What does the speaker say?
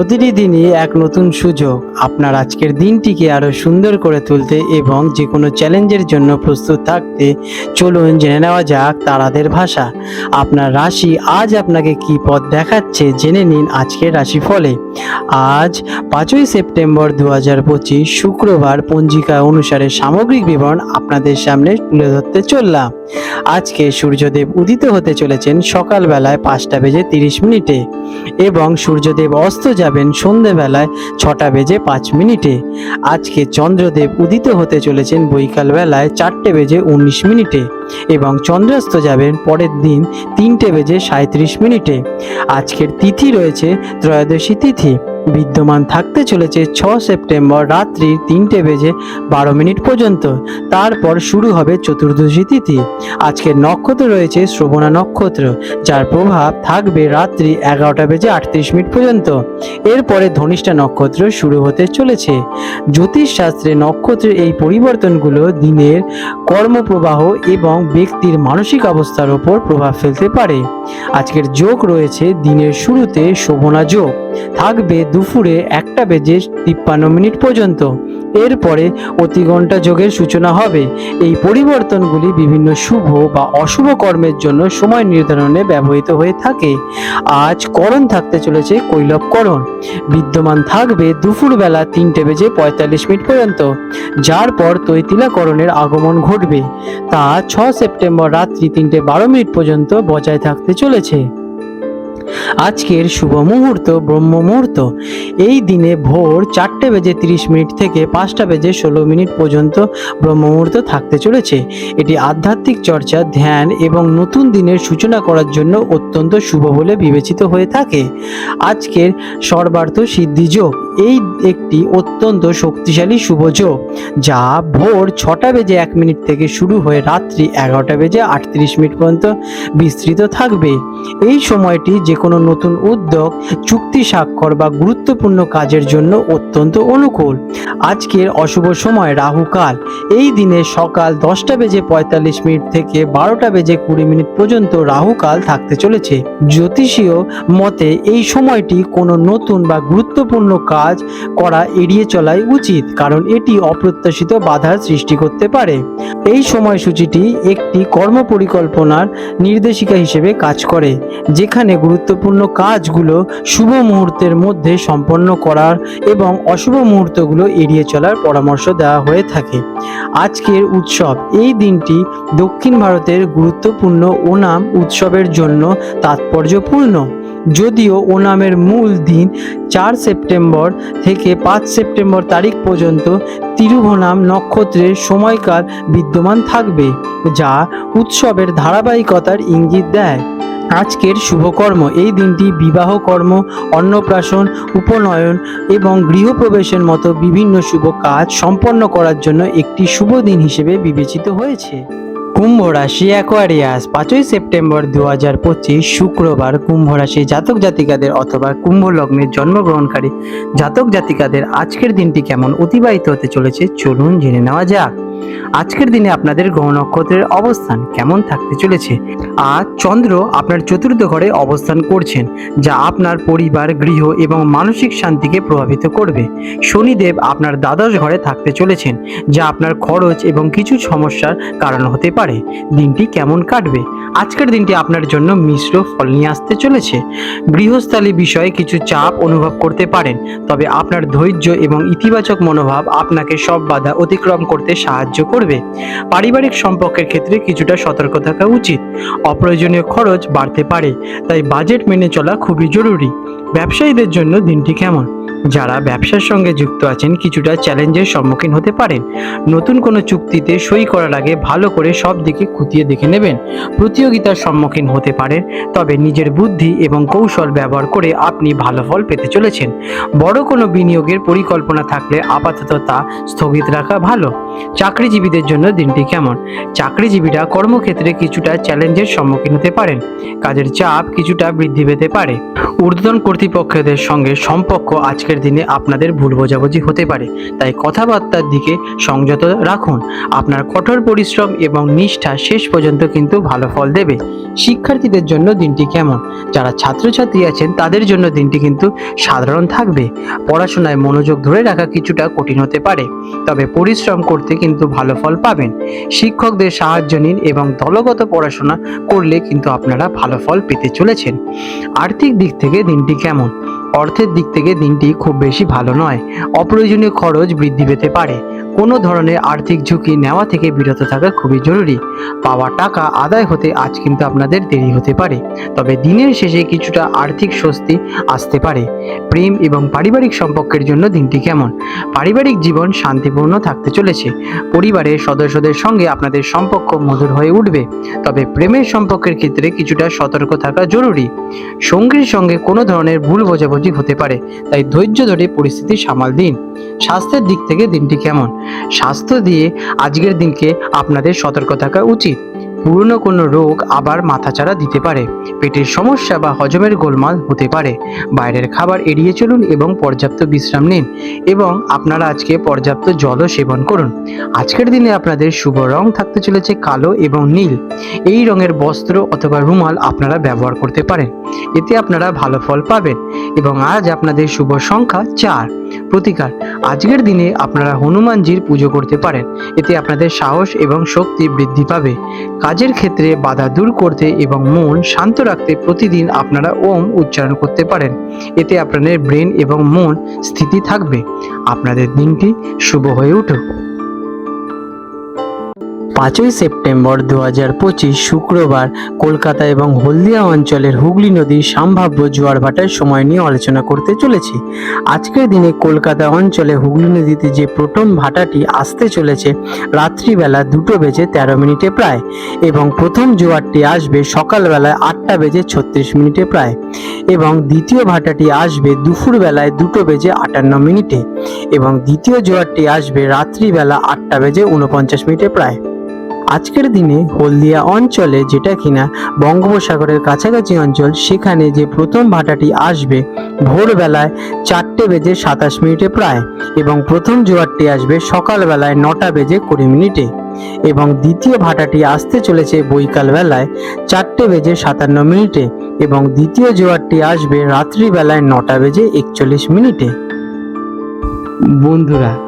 প্রতিটি দিনই এক নতুন সুযোগ। আপনার আজকের দিনটিকে আরও সুন্দর করে তুলতে এবং যে কোনো চ্যালেঞ্জের জন্য প্রস্তুত থাকতে চলুন জেনে নেওয়া যাক তারাদের ভাষা। আপনার রাশি আজ আপনাকে কি পথ দেখাচ্ছে জেনে নিন আজকের রাশি ফলে আজ পাঁচই সেপ্টেম্বর দু হাজার পঁচিশ শুক্রবার পঞ্জিকা অনুসারে সামগ্রিক বিবরণ আপনাদের সামনে তুলে ধরতে চললাম। আজকে সূর্যদেব উদিত হতে চলেছেন সকালবেলায় পাঁচটা বেজে তিরিশ মিনিটে এবং সূর্যদেব অস্ত যাবেন সন্ধেবেলায় ছটা বেজে পাঁচ মিনিটে। আজকে চন্দ্রদেব উদিত হতে চলেছেন বৈকালবেলায় চারটে বেজে উনিশ মিনিটে এবং চন্দ্রাস্ত যাবেন পরের দিন তিনটে বেজে সাঁত্রিশ মিনিটে। আজকের তিথি রয়েছে ত্রয়োদশী তিথি। বিদ্যমান থাকতে চলেছে ছ সেপ্টেম্বর রাত্রি তিনটে বেজে বারো মিনিট পর্যন্ত। তারপর শুরু হবে চতুর্দশী তিথি। আজকের নক্ষত্র রয়েছে শ্রবণা নক্ষত্র, যার প্রভাব থাকবে রাত্রি এগারোটা বেজে আটত্রিশ মিনিট পর্যন্ত। এরপরে ধনিষ্ঠা নক্ষত্র শুরু হতে চলেছে। জ্যোতিষ শাস্ত্রে নক্ষত্রের এই পরিবর্তনগুলো দিনের কর্মপ্রবাহ এবং ব্যক্তির মানসিক অবস্থার ওপর প্রভাব ফেলতে পারে। আজকের যোগ রয়েছে দিনের শুরুতে শোভনা যোগ। থাকবে দুপুরে একটা বেজে তিপ্পান্ন মিনিট পর্যন্ত। এরপরে অতিঘণ্টা যোগের সূচনা হবে। এই পরিবর্তনগুলি বিভিন্ন শুভ বা অশুভ কর্মের জন্য সময় নির্ধারণে ব্যবহৃত হয়ে থাকে। আজ করণ থাকতে চলেছে কৈলবকরণ। বিদ্যমান থাকবে দুপুরবেলা তিনটে বেজে পঁয়তাল্লিশ মিনিট পর্যন্ত, যার পর তৈতিলাকরণের আগমন ঘটবে। তা ছ সেপ্টেম্বর রাত্রি তিনটে বারো মিনিট পর্যন্ত বজায় থাকতে চলেছে। আজকের শুভ মুহূর্ত, ব্রহ্ম মুহূর্ত। এই দিনে ভোর চারটে বেজে তিরিশ মিনিট থেকে পাঁচটা বেজে ষোলো মিনিট পর্যন্ত ব্রহ্ম মুহূর্ত থাকতে চলেছে। এটি আধ্যাত্মিক চর্চা, ধ্যান এবং নতুন দিনের সূচনা করার জন্য অত্যন্ত শুভ বলে বিবেচিত হয়ে থাকে। আজকের সর্বার্থ সিদ্ধি যোগ। এই একটি অত্যন্ত শক্তিশালী শুভ যোগ, যা ভোর ছটা বেজে এক মিনিট থেকে শুরু হয়ে রাত্রি এগারোটা বেজে আটত্রিশ মিনিট পর্যন্ত বিস্তৃত থাকবে। এই সময়টি যে কোনো নতুন উদ্যোগ, চুক্তি স্বাক্ষর বা গুরুত্বপূর্ণ কাজের জন্য অত্যন্ত অনুকূল। আজকের অশুভ সময় রাহুকাল এই দিনে সকাল দশটা বেজে পঁয়তাল্লিশ মিনিট থেকে বারোটা বেজে কুড়ি মিনিট পর্যন্ত রাহুকাল থাকতে চলেছে। জ্যোতিষীয় মতে এই সময়টি কোনো নতুন বা গুরুত্বপূর্ণ কাজ করা এড়িয়ে চলাই উচিত, কারণ এটি অপ্রত্যাশিত বাধার সৃষ্টি করতে পারে। এই সময়সূচিটি একটি কর্ম পরিকল্পনার নির্দেশিকা হিসেবে কাজ করে, যেখানে গুরুত্বপূর্ণ কাজগুলো শুভ মুহূর্তের মধ্যে সম্পন্ন করার এবং অশুভ মুহূর্তগুলো এড়িয়ে চলার পরামর্শ দেওয়া হয়ে থাকে। আজকের উৎসব, এই দিনটি দক্ষিণ ভারতের গুরুত্বপূর্ণ ওনাম উৎসবের জন্য তাৎপর্যপূর্ণ। যদিও ওনামের মূল দিন চার সেপ্টেম্বর থেকে পাঁচ সেপ্টেম্বর তারিখ পর্যন্ত তিরুভনাম নক্ষত্রের সময়কাল বিদ্যমান থাকবে, যা উৎসবের ধারাবাহিকতার ইঙ্গিত দেয়। আজকের শুভকর্ম। এই দিনটি বিবাহ কর্ম, অন্নপ্রাশন, উপনয়ন এবং গৃহপ্রবেশের মতো বিভিন্ন শুভ কাজ সম্পন্ন করার জন্য একটি শুভ দিন হিসেবে বিবেচিত হয়েছে। কুম্ভ রাশি অ্যাকোয়ারিয়াস পাঁচই সেপ্টেম্বর দু হাজার পঁচিশ, শুক্রবার কুম্ভ রাশি জাতক জাতিকাদের অথবা কুম্ভ লগ্নের জন্মগ্রহণকারী জাতক জাতিকাদের আজকের দিনটি কেমন অতিবাহিত হতে চলেছে চলুন জেনে নেওয়া যাক। আজকের দিনে আপনাদের গ্রহ নক্ষত্রের অবস্থান কেমন থাকতে চলেছে? আজ চন্দ্র আপনার চতুর্থ ঘরে অবস্থান করছেন, যা আপনার পরিবার, গৃহ এবং মানসিক শান্তিকে প্রভাবিত করবে। শনিদেব আপনার দ্বাদশ ঘরে থাকতে চলেছেন, যা আপনার খরচ এবং কিছু সমস্যার কারণ হতে পারে। দিনটি কেমন কাটবে? আজকের দিনটি আপনার জন্য মিশ্র ফল নিয়ে আসতে চলেছে। গৃহস্থালী বিষয়ে কিছু চাপ অনুভব করতে পারেন, তবে আপনার ধৈর্য এবং ইতিবাচক মনোভাব আপনাকে সব বাধা অতিক্রম করতে সাহায্য করবে। পারিবারিক সম্পর্কের ক্ষেত্রে কিছুটা সতর্ক থাকা উচিত। অপ্রয়োজনীয় খরচ বাড়তে পারে, তাই বাজেট মেনে চলা খুবই জরুরি। ব্যবসায়ীদের জন্য দিনটি কেমন? যারা ব্যবসার সঙ্গে যুক্ত আছেন, কিছুটা চ্যালেঞ্জের সম্মুখীন হতে পারেন। নতুন কোনো চুক্তিতে সই করার আগে ভালো করে সব দিকে খুঁটিয়ে দেখে নেবেন। প্রতিযোগিতার সম্মুখীন হতে পারেন, তবে নিজের বুদ্ধি এবং কৌশল ব্যবহার করে আপনি ভালো ফল পেতে চলেছেন। বড় কোনো বিনিয়োগের পরিকল্পনা থাকলে আপাতত তা স্থগিত রাখা ভালো। চাকরিজীবীদের জন্য দিনটি কেমন? চাকরিজীবীরা কর্মক্ষেত্রে কিছুটা চ্যালেঞ্জের সম্মুখীন হতে পারেন। কাজের চাপ কিছুটা বৃদ্ধি পেতে পারে। ঊর্ধ্বতন কর্তৃপক্ষদের সঙ্গে সম্পর্ক আজকের আজকের দিনে আপনাদের ভুল বোঝাবুঝি হতে পারে। তাই কথাবার্তার দিকে সংযত রাখুন। আপনার কঠোর পরিশ্রম এবং নিষ্ঠা শেষ পর্যন্ত কিন্তু ভালো ফল দেবে। শিক্ষার্থীদের জন্য দিনটি কেমন? যারা ছাত্রছাত্রী আছেন, তাদের জন্য দিনটি কিন্তু সাধারণ থাকবে। পড়াশোনায় মনোযোগ ধরে রাখা কিছুটা কঠিন হতে পারে। তবে পরিশ্রম করতে কিন্তু ভালো ফল পাবেন। শিক্ষকদের সাহায্য নিন এবং দলগত পড়াশোনা করলে কিন্তু আপনারা ভালো ফল পেতে চলেছেন। আর্থিক দিক থেকে দিনটি কেমন? অর্থের দিক থেকে দিনটি খুব বেশি ভালো নয়। অপ্রয়োজনীয় খরচ বৃদ্ধি পেতে পারে। কোনো ধরনের আর্থিক ঝুঁকি নেওয়া থেকে বিরত থাকা খুবই জরুরি। পাওয়া টাকা আদায় হতে আজ কিন্তু আপনাদের দেরি হতে পারে, তবে দিনের শেষে কিছুটা আর্থিক স্বস্তি আসতে পারে। প্রেম এবং পারিবারিক সম্পর্কের জন্য দিনটি কেমন? পারিবারিক জীবন শান্তিপূর্ণ থাকতে চলেছে। পরিবারের সদস্যদের সঙ্গে আপনাদের সম্পর্ক মধুর হয়ে উঠবে, তবে প্রেমের সম্পর্কের ক্ষেত্রে কিছুটা সতর্ক থাকা জরুরি। সঙ্গীর সঙ্গে কোনো ধরনের ভুল বোঝাবুঝি হতে পারে, তাই ধৈর্য ধরে পরিস্থিতি সামাল দিন। স্বাস্থ্যের দিক থেকে দিনটি কেমন? স্বাস্থ্য দিয়ে আজকের দিনকে আপনাদের সতর্ক থাকা উচিত। পুরনো কোনো রোগ আবার মাথাচাড়া দিতে পারে। পেটের সমস্যা বা হজমের গোলমাল হতে পারে। বাইরের খাবার এড়িয়ে চলুন এবং পর্যাপ্ত বিশ্রাম নিন এবং আপনারা আজকে পর্যাপ্ত জলও সেবন করুন। আজকের দিনে আপনাদের শুভ রং থাকতে চলেছে কালো এবং নীল। এই রঙের বস্ত্র অথবা রুমাল আপনারা ব্যবহার করতে পারেন। এতে আপনারা ভালো ফল পাবেন এবং আজ আপনাদের শুভ সংখ্যা চার। প্রতিকার আজকের দিনে আপনারা হনুমানজির পুজো করতে পারেন। এতে আপনাদের সাহস এবং শক্তি বৃদ্ধি পাবে। কাজের ক্ষেত্রে বাধা দূর করতে এবং মন শান্ত রাখতে প্রতিদিন আপনারা ওম উচ্চারণ করতে পারেন। এতে আপনাদের ব্রেন এবং মন স্থিতি থাকবে। আপনাদের দিনটি শুভ হয়ে উঠুক। পাঁচই সেপ্টেম্বর দু হাজার পঁচিশ শুক্রবার কলকাতা এবং হলদিয়া অঞ্চলের হুগলি নদীর সম্ভাব্য জোয়ার ভাটার সময় নিয়ে আলোচনা করতে চলেছি। আজকের দিনে কলকাতা অঞ্চলে হুগলি নদীতে যে প্রথম ভাটাটি আসতে চলেছে, রাত্রিবেলা দুটো বেজে তেরো মিনিটে প্রায় এবং প্রথম জোয়ারটি আসবে সকালবেলায় আটটা বেজে ছত্রিশ মিনিটে প্রায় এবং দ্বিতীয় ভাটাটি আসবে দুপুরবেলায় দুটো বেজে আটান্ন মিনিটে এবং দ্বিতীয় জোয়ারটি আসবে রাত্রিবেলা আটটা বেজে উনপঞ্চাশ মিনিটে প্রায়। আজকের দিনে হলদিয়া অঞ্চলে যেটা কিনা বঙ্গোপসাগরের কাছাকাছি অঞ্চল, সেখানে যে প্রথম ভাটাটি আসবে ভোরবেলায় চারটে বেজে সাতাশ মিনিটে প্রায় এবং প্রথম জোয়ারটি আসবে সকালবেলায় নটা বেজে কুড়ি মিনিটে এবং দ্বিতীয় ভাটাটি আসতে চলেছে বৈকালবেলায় চারটে বেজে সাতান্ন মিনিটে এবং দ্বিতীয় জোয়ারটি আসবে রাত্রিবেলায় নটা বেজে একচল্লিশ মিনিটে। বন্ধুরা